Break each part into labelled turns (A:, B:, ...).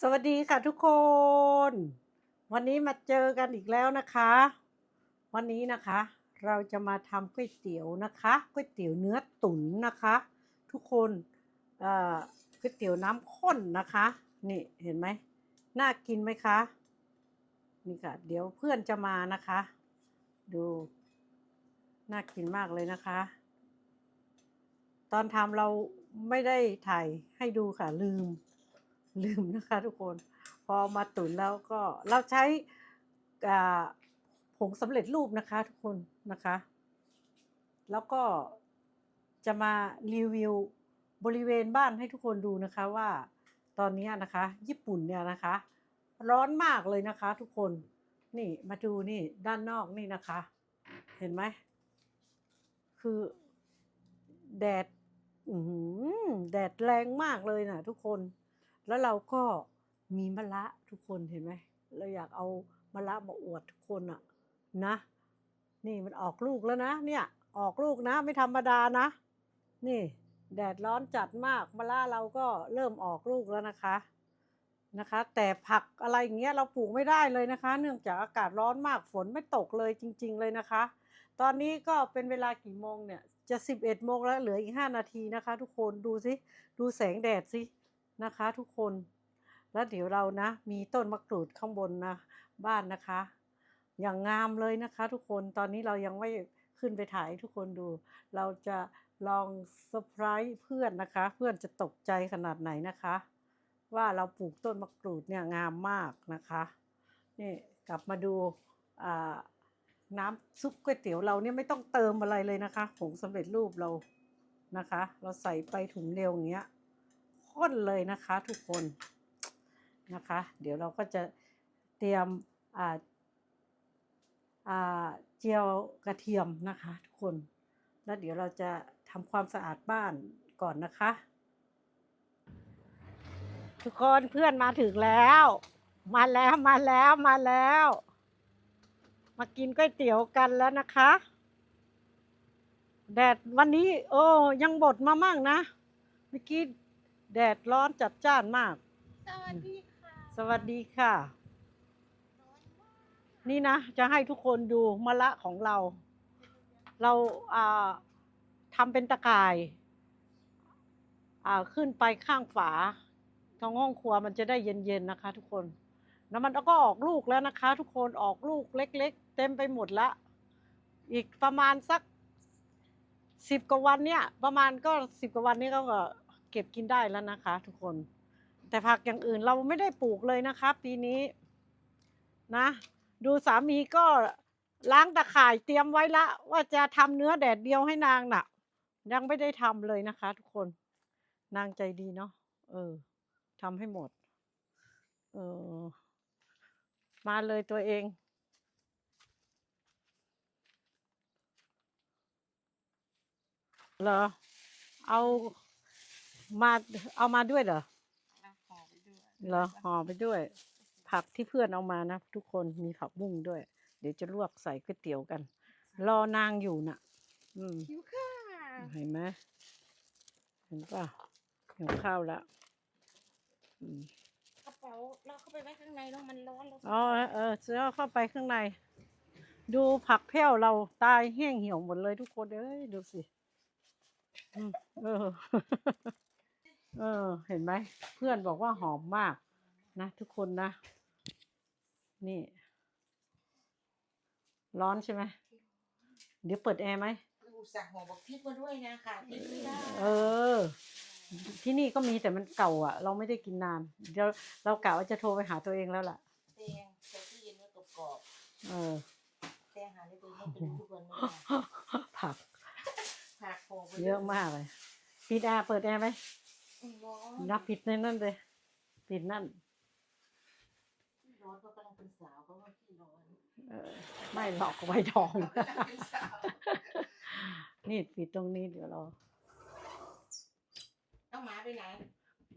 A: สวัสดีค่ะทุกคน วันนี้มาเจอกันอีกแล้วนะคะ วันนี้นะคะ เราจะมาทำก๋วยเตี๋ยวนะคะก๋วยเตี๋ยวเนื้อตุ๋นนะคะ ทุกคนก๋วยเตี๋ยวน้ำข้นนะคะ นี่เห็นไหมน่ากินไหมคะนี่ค่ะ เดี๋ยวเพื่อนจะมานะคะ ดูน่ากินมากเลยนะคะ ตอนทำเราไม่ได้ถ่ายให้ดูค่ะลืม ลืมนะคะทุกคน พอมาตุ๋นแล้วก็เราใช้ผงสำเร็จรูปนะคะทุกคนนะคะ แล้วก็จะมารีวิวบริเวณบ้านให้ทุกคนดูนะคะว่าตอนนี้นะคะ ญี่ปุ่นเนี่ยนะคะ ร้อนมากเลยนะคะทุกคนนี่มาดูนี่ด้านนอกนี่นะคะ เห็นไหมคือแดดแดดแรงมากเลยนะทุกคน แล้วเราก็มีมะระทุกคนเห็นไหมเราอยากเอามะระมาอวดทุกคนอะนะ นี่มันออกลูกแล้วนะ เนี่ย ออกลูกนะ ไม่ธรรมดานะ นี่ แดดร้อนจัดมากมะระเราก็เริ่มออกลูกแล้วนะคะนะคะ แต่ผักอะไรอย่างเงี้ยเราปลูกไม่ได้เลยนะคะ เนื่องจากอากาศร้อนมากฝนไม่ตกเลยจริง ๆ เลยนะคะ ตอนนี้ก็เป็นเวลากี่โมงเนี่ยจะสิบเอ็ดโมงแล้วเหลืออีกห้านาทีนะคะ ทุกคนดูสิดูแสงแดดสิ นะคะทุกคน แล้วเดี๋ยวเรานะ มีต้นมะกรูดข้างบนนะ บ้านนะคะ อย่างงามเลยนะคะ ทุกคนตอนนี้เรายังไม่ขึ้นไปถ่ายทุกคนดู เราจะลองเซอร์ไพรส์เพื่อนนะคะ เพื่อนจะตกใจขนาดไหนนะคะ ว่าเราปลูกต้นมะกรูดเนี่ยงามมากนะคะนี่กลับมาดูน้ำซุปก๋วยเตี๋ยวเราเนี่ยไม่ต้องเติมอะไรเลยนะคะผงสำเร็จรูปเรานะคะ เราใส่ไปถุงเดียวอย่างเงี้ย ข้นเลยนะคะทุกคนนะคะ เดี๋ยวเราก็จะเตรียมอ่าอ่าเจียวกระเทียมนะคะ ทุกคน แล้วเดี๋ยวเราจะทำความสะอาดบ้านก่อนนะคะ ทุกคนเพื่อนมาถึงแล้ว มาแล้วมาแล้วมาแล้ว มากินก๋วยเตี๋ยวกันแล้วนะคะแดดวันนี้ โอ้ยังบดมามั่งนะเมื่อกี้ แดดร้อนจัดจ้านมาก
B: สวัสดีค่ะ
A: สวัสดีค่ะ นี่นะ จะให้ทุกคนดูมะละของเรา เราอ่าทำเป็นตะข่ายอ่าขึ้นไปข้างฝาทางห้องครัวมันจะได้เย็นๆนะคะ ทุกคนแล้วมันก็ออกลูกแล้วนะคะ ทุกคนออกลูกเล็ก ๆ เต็มไปหมดละ อีกประมาณสักสิบกว่าวันเนี่ย ประมาณก็สิบกว่าวันนี้ก็ เก็บกินได้แล้วนะคะ ทุกคน แต่ผักอย่างอื่นเราไม่ได้ปลูกเลยนะคะ ปีนี้นะ ดูสามีก็ล้างตะข่ายเตรียมไว้ละ ว่าจะทำเนื้อแดดเดียวให้นางน่ะ ยังไม่ได้ทำเลยนะคะ ทุกคน นางใจดีเนาะเออทำให้หมด เออ มาเลยตัวเอง เหรอ เอา มาเอามาด้วยเหรอ
B: ห่อไปด้วย
A: เหรอห่อไปด้วย ผักที่เพื่อนเอามานะทุกคนมีผักบุ้งด้วย เดี๋ยวจะลวกใส่ก๋วยเตี๋ยวกัน รอนางอยู่น่ะ อืม
B: คิวค่ะ
A: เห็นไหมเห็นป่ะเห็นข้าวแล้วอืม
B: กระเป๋าเราเข้าไปไว้ข้างในแล้วมันร้อนเรา
A: อ๋อเออเสื้อเข้าไปข้างใน ดูผักแพ้วเราตายแห้งเหี่ยวหมดเลยทุกคนเอ้ยดูสิอืมเออ เออ เห็นไหม เพื่อนบอกว่าหอมมาก นะทุกคนนะ นี่ ร้อนใช่ไหม เดี๋ยวเปิดแอร์ไหม
B: อุตส่าห์ห่อบอกพริกมาด้วยนะค่ะพริกไม่ได้
A: เออ ที่นี่ก็มีแต่มันเก่าอะ เราไม่ได้กินนาน เดี๋ยวเรากะว่าจะโทรไปหาตัวเองแล้วล่ะ
B: แตงใส่ตู้เย็นไว้กรอบ
A: เออ
B: ๆแตงหาในตัวเองไม่เป็นทุกวันไม่ได้
A: ผัก
B: ผักห่อไป
A: เยอะมากเลยปิดแอร์เปิดแอร์ไหม
B: ร้อน
A: นับปิดในนั่นเลยปิดนั่น
B: ร้อนเพราะกำลังเป็นสาวเพราะว่าพี่ร้อน
A: เออ ไม่หลอกไว้ทอง
B: กำลังเป็นสาว
A: นี่ปิดตรงนี้เดี๋ยวเรา
B: ต้องหมาไปไหน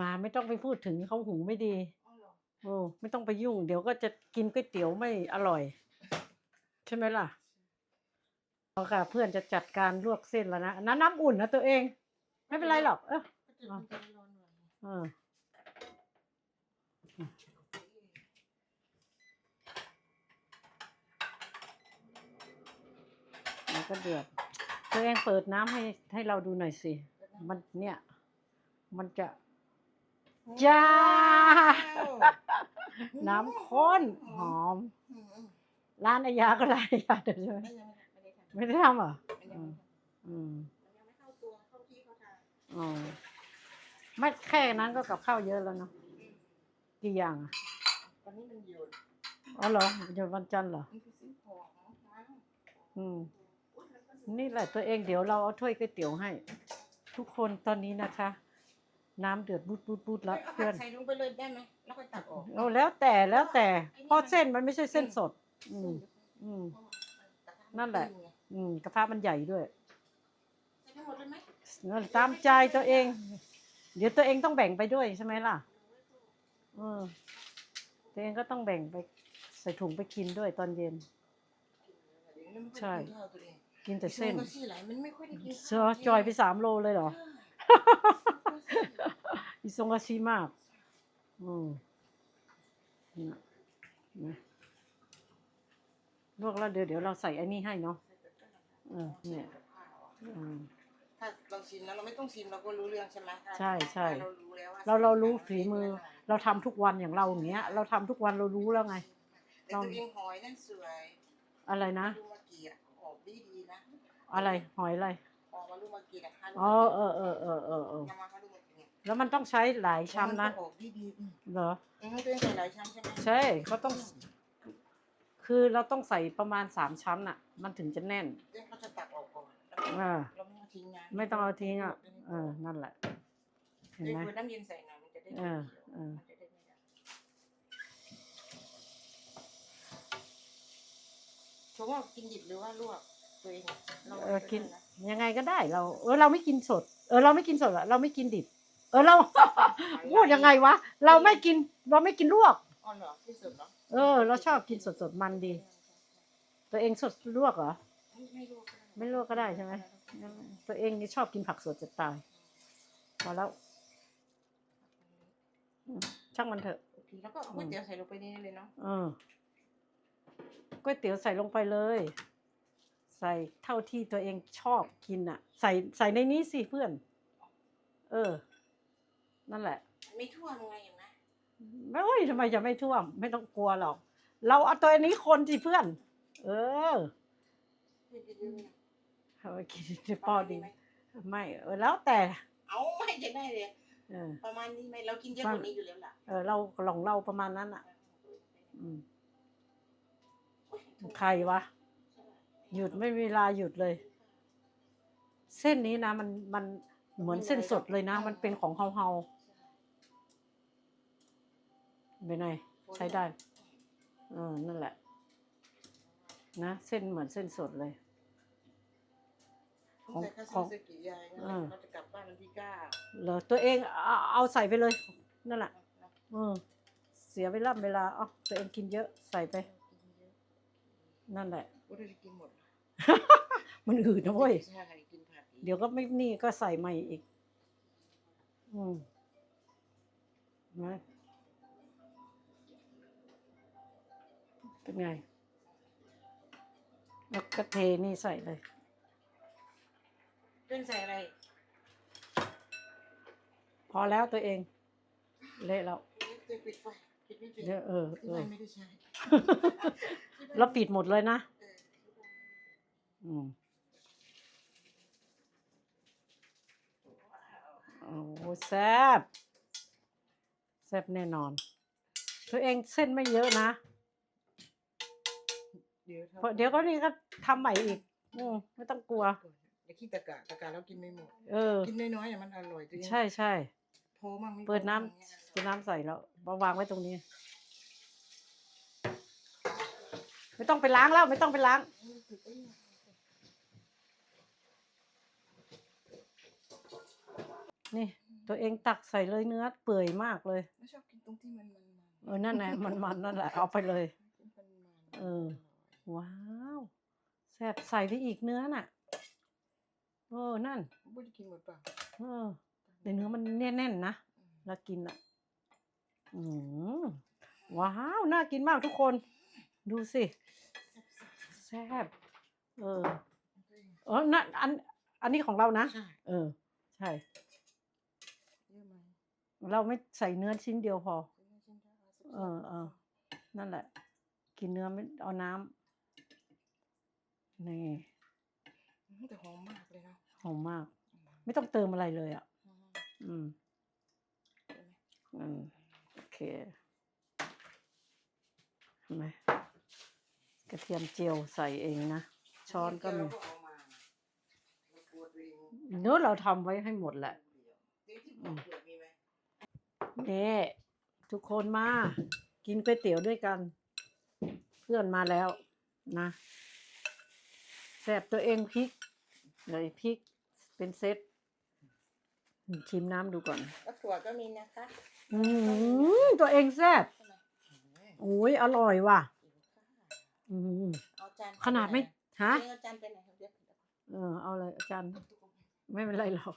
A: มาไม่ต้องไปพูดถึงเขาหูไม่ดี
B: อ๋อเหรอ
A: โอ้ไม่ต้องไปยุ่ง เดี๋ยวก็จะกินก๋วยเตี๋ยวไม่อร่อย ใช่ไหมล่ะเอาค่ะเพื่อนจะจัดการลวกเส้นแล้วนะน้ำน้ำอุ่นนะตัวเอง ไม่เป็นไรหรอกเออ
B: ก็จุดมันจะร้อนหน่อย
A: เออมันก็เดือดตัวเองเปิดน้ำให้ให้เราดูหน่อยสิ มันเนี่ย มันจะ จ้า น้ำข้นหอม
B: อืมอืม
A: ร้านอายาก็ร้านอายาเดี๋ยวใช่ไหม
B: ไม่ยังไม่ได้ทำ
A: ไม่ได้ทำเหรอ
B: มันยังไม่ทำ
A: อืม
B: มันยังไม่เข้าตัวเข้าที่เข้าทาง
A: อ๋อ ไม่แค่นั้นก็กับข้าวเยอะแล้วเนาะกี่อย่างอะ
B: ตอนนี้มันหยุด
A: อ๋อเหรอหยุดวันจันทร์เหรอ
B: มันคือซื้อของมั้ง
A: อืม
B: อุ๊ยมันก็หยุด
A: นี่แหละตัวเองเดี๋ยวเราเอาถ้วยก๋วยเตี๋ยวให้ ทุกคนตอนนี้นะคะ น้ำเดือดบูดบูดบูดแล้ว
B: เอา
A: เพื่
B: ผั
A: อน
B: กใส่ลงไปเลยได้ไหมแล้วก็ตักออก
A: เอาแล้วแต่แล้วแต่เพราะเส้นมันไม่ใช่เส้นสด อืม อืม นั่นแหละ อืมกระทะมันใหญ่ด้วย
B: ใส่ทั้งหมดเลยไหม
A: นั่นตามใจตัวเอง เดี๋ยวตัวเองต้องแบ่งไปด้วยใช่ไหมล่ะเออตัวเองก็ต้องแบ่งไปใส่ถุงไปกินด้วยตอนเย็น ใช่
B: กิน
A: แต่เส้น
B: ซี่หลมันไม่ค่อยได้กิน
A: เสือจอยไปสามโลเลยเหรออีทรงอาซีมาก อืมนะนะลวกแล้วเดี๋ยวเดี๋ยวเราใส่อันนี้ให้เนาะเออเนี่ยอืม
B: ถ้าเราชิมแล้วเราไม่ต้องชิมเราก็รู้เรื่องใช่ไหมถ้า
A: ใช่ใช่
B: ถ้าเรารู้แล้วว่า
A: เราเรารู้ฝีมือ เราทำทุกวันอย่างเราอย่างเงี้ย เราทำทุกวันเรารู้แล้วไง
B: แต่ตัวเองหอยนั่นสวย
A: อะไรนะ
B: ลูกมาเกียออกดีดีๆนะ
A: อะไรหอยอะไร
B: ออกมาลูกมาเกียนะคะ
A: อ๋อเออเออเออเออเออ
B: ยังมาค่ะลูกมาเกีย
A: แล้วมันต้องใช้หลายชั้นนะ
B: มัก็ออกดีดีๆอืม
A: เหรอ
B: อืมตัวเองใส่หลายชั้นใช่ไหม
A: ใช่เขาต้อง คือเราต้องใส่ประมาณสามชั้นอะ มันถึงจะแน่น
B: เดี๋ยวเขาจะตักออกก่อน
A: อ่า
B: เราไม่ต้อง ทิ้งนะ
A: ไม่ต้องเอาทิ้งอะเออนั่นแหละ เห็น
B: เดี๋ยว
A: ไหม
B: เปิดน้ำเย็นใส่หน่อยมันจะได้
A: เออเออ
B: มันจะได้ไม่ดำชมว่ากินดิบหรือว่าลวกตัวเองรา
A: เออกิน
B: ได้ะ
A: ยังไงก็ได้ เราเออเราไม่กินสด เออเราไม่กินสดอะเราไม่กินดิบ เออเราพูดยังไงวะเราไม่กินเราไม่กินลวก
B: อ๋อเหรอที่สุดเหรอ
A: เออ เราชอบกินสดสดๆมันดี ตัวเองสดลวกเหรอ
B: ไม่ไม่ลวก
A: ไม่ลวกก็ได้ใช่ไหม ตัวเองนี่ชอบกินผักสดจะตาย พอแล้วอืมช่างมันเถอะ
B: โอเคแล้วก็เอาก๋วยเตี๋ยวใส่ลงไปนี่เลยเนาะ
A: เออก๋วยเตี๋ยวใส่ลงไปเลย ใส่เท่าที่ตัวเองชอบกินอะ ใส่ใส่ในนี้สิเพื่อน เออ นั่นแหละ
B: ไม่ทั่วมึงไงเห็นไหม
A: ไม่โอ้ยทำไมจะไม่ท่วม ไม่ต้องกลัวหรอก เราเอาตัวนี้คนสิเพื่อน เออ
B: เดี๋ยวเดี๋ยวเดี๋ยว
A: เอาไปกินที่พอดี
B: ประมาณนี้ไหม
A: ไม่เออแล้วแต่
B: เอาไม่จะได้เลย
A: เออ
B: ประมาณนี้ไหมเรากินเยอะกว่านี้อยู่แล้วล่ะ
A: เออเราหลงเราประมาณนั้นอะ อืมใครวะ หยุดไม่มีเวลาหยุดเลย เส้นนี้นะมันมันเหมือนเส้นสดเลยนะ มันเป็นของเฮาเฮาๆเป็นไงใช้ได้ เออนั่นแหละ นะ เส้นเหมือนเส้นสดเลย
B: ของแต่ข้าวซอยกี่ยายนั่นแหละเราจะกลับบ้านวันที่เก้า
A: เหรอตัวเองเอาเอาใส่ไปเลยนั่นแหละเออเสียเวลาเวลาเอาตัวเองกินเยอะใส่ไปนั่นแหละ
B: ว่าเราจะกินหมด
A: มันอืดนะเว้ย
B: ใช่กินผัดอีก
A: เดี๋ยวก็ไม่นี่ก็ใส่ใหม่อีก อืมนะเป็นไง แล้วก็เทนี่ใส่เลย
B: เป็นใส่อะไร
A: พอแล้วตัวเอง เละแล้ว
B: จะปิดไฟปิดไม่เป็น
A: เดี๋ยวเออ
B: ที่
A: เอ
B: บ้า
A: อน
B: ไม่ได้ใช้
A: แล้วปิดหมดเลยนะ
B: เออ
A: อืมโอ้โหแซ่บแซ่บแน่นอน ตัวเองเส้นไม่เยอะนะ
B: เดี๋ยว
A: เพราะเดี๋ยวก็นี่ก็ทำใหม่อีก อืมไม่ต้องกลัว
B: อ ย่าขี้ตะกะตะกะแล้วกินไม่หมด
A: เออ
B: กินน้อยๆเนี่ยมันอร่อยตัวเอง
A: ใช่ใช่
B: โทรมั่งไม่
A: เปิดน้ำ
B: โทรมั่งเนี่ย
A: เปิดน้ำใส่แล้วมาวางไว้ตรงนี้ ไม่ต้องไปล้างแล้ว ไม่ต้องไปล้าง นี่ ตัวเองตักใส่เลยเนื้อเปื่อยมากเลย
B: ไม่ชอบกินตรงที่มันมัน
A: เออนั่นแหละมันมันนั่นแหละเอาไปเลย
B: มันมัน
A: เออ ว้าวแซ่บใส่ไปอีกเนื้อน่ะ เออนั่น
B: บุ้จะกินหมดเปล่า
A: เออแต่เนื้อมันแน่นๆนะแล้วกินอะอืมว้าวน่ากินมากทุกคน ดูสิแซ่บเออเออนั่นอัน อันนี้ของเรานะ
B: ใช่
A: เออ ใช่
B: เยอะไหม
A: เราไม่ใส่เนื้อชิ้นเดียวพอ
B: เอ
A: เออเออนั่นแหละ กินเนื้อไม่เอาน้ำนี่
B: แต่หอมมากเลยนะ
A: หอมมาก ไม่ต้องเติมอะไรเลยอะ
B: อืม
A: อืม
B: ใช่ไหม
A: อืม โอเคเห็นไหมกระเทียมเจียวใส่เองนะ ช้อนก็มี
B: เดี๋ยวเราเอามาเรากลัวตัวเอง
A: เนื้อเราทำไว้ให้หมดแหละ
B: เดี๋ยวที่บอกเผื่อมีไหม
A: นี่ทุกคนมา กินก๋วยเตี๋ยวด้วยกัน เพื่อนมาแล้วนะแสบตัวเองพริกเลยพริก เป็นเซตชิมน้ำดูก่อน
B: แล้วถั่วก็มีนะคะ
A: อืมตัวเองแซ่บ
B: ใช่ไหม
A: โอ้ยอร่อยว่ะ
B: หิวข้าว
A: อืม
B: เอาจาน
A: ขนาดไม่ฮะ
B: เเอาจานไปไหนครับเดี๋ยว
A: เออเอาเลยอาจารย์
B: เดี๋ยว
A: ไม่เป็นไรหรอก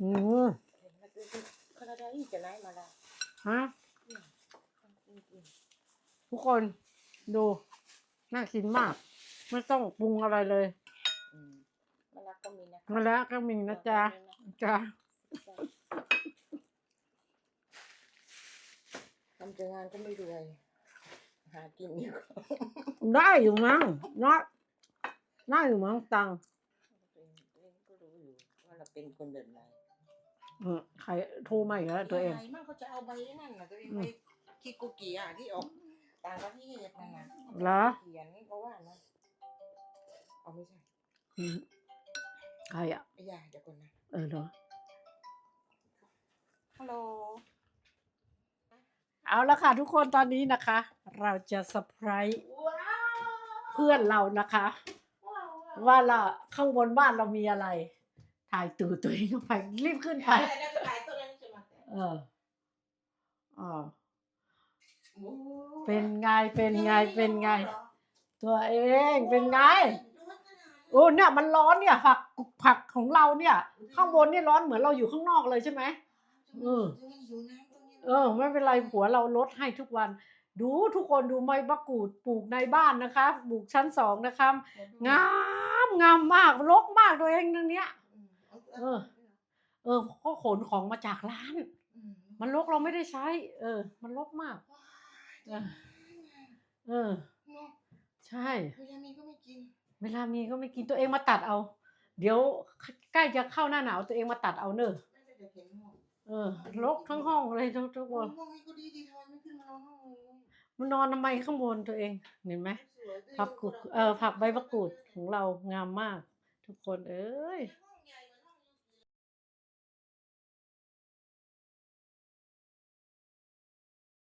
A: อืม
B: คาราดาอีจะไหนมาละ
A: ฮะ
B: อืมอืม
A: ทุกคนดูน่ากินมาก ไม่ต้องปรุงอะไรเลย
B: อืมมะระก็มีนะคะ
A: มาแล้วก็มีนะจ๊ะจ้ะ
B: ทำแต่งานก็ไม่รวยหากินดีกว่า
A: ได้อยู่มั้งนะได้อยู่มั้งตังค์
B: ตัวเองตัวเองก็รู้อยู่ว่าเราเป็นคนแบบไหน
A: เออใครโทรมาอีกแล้วตัวเองะ
B: ไรมั่งเขาจะเอาใบนั่นน่ะตัวเอง
A: อืม
B: ใบคิโกกิอะที่ออก ต่างประเทศนั่นน่ะ
A: เหรอ
B: เขียนเพราะว่านะเอาไม่ใช่
A: อืมใครอะ
B: ไอ้ยาเดี๋ยวก่อนนะ
A: เออเหรอ
B: ฮัลโหล
A: เอาละค่ะทุกคนตอนนี้นะคะ เราจะเซอร์ไพรส์
B: ว้าว
A: เพื่อนเรานะคะ
B: ว้าว
A: ว่าเราข้างบนบ้านเรามีอะไร ถ่ายตูดตัวเองเข้าไปรีบขึ้นไป
B: ไปแล้วจะขายตัวนั้นใช่ไหม
A: เอออ๋อ
B: โอ้
A: เป็นไงเป็นไงเป็นไง
B: เหรอ
A: ตัวเองเป็นไง
B: ดูว่าขนาดนั้น
A: โอ้เนี่ยมันร้อนเนี่ยผักผักของเราเนี่ย ข้างบนนี่ร้อนเหมือนเราอยู่ข้างนอกเลยใช่ไหมเออ
B: ยังหิวน้ำตรงนี้
A: เออไม่เป็นไรผัวเราลดให้ทุกวัน ดูทุกคนดูไม้มะกรูดปลูกในบ้านนะคะปลูกชั้นสองนะคะงามงามมากรกมากตัวเองตรงเนี้ยเออ เออก็ขนของมาจากร้าน มันรกเราไม่ได้ใช้ เออ มันรกมาก เออเออ
B: เนาะ
A: ใช่
B: พยามีก็ไม่กิน
A: เวลามีก็ไม่กินตัวเองมาตัดเอา เดี๋ยวใกล้จะเข้าหน้าหนาวตัวเองมาตัดเอาเนอะ
B: ไม่ได้เห็นหมด
A: เออรกทั้งห้องเลยทุกทุกคน
B: ห้องนี้ก็ดีดีทำไมไม่ขึ้นมานอนห้องนี้
A: มันนอนทำไมข้างบนตัวเองเห็นไหม
B: สวย
A: ผักกุดเออผักใบมะกรูดของเรางามมาก ทุกคนเอ้ย
B: ห้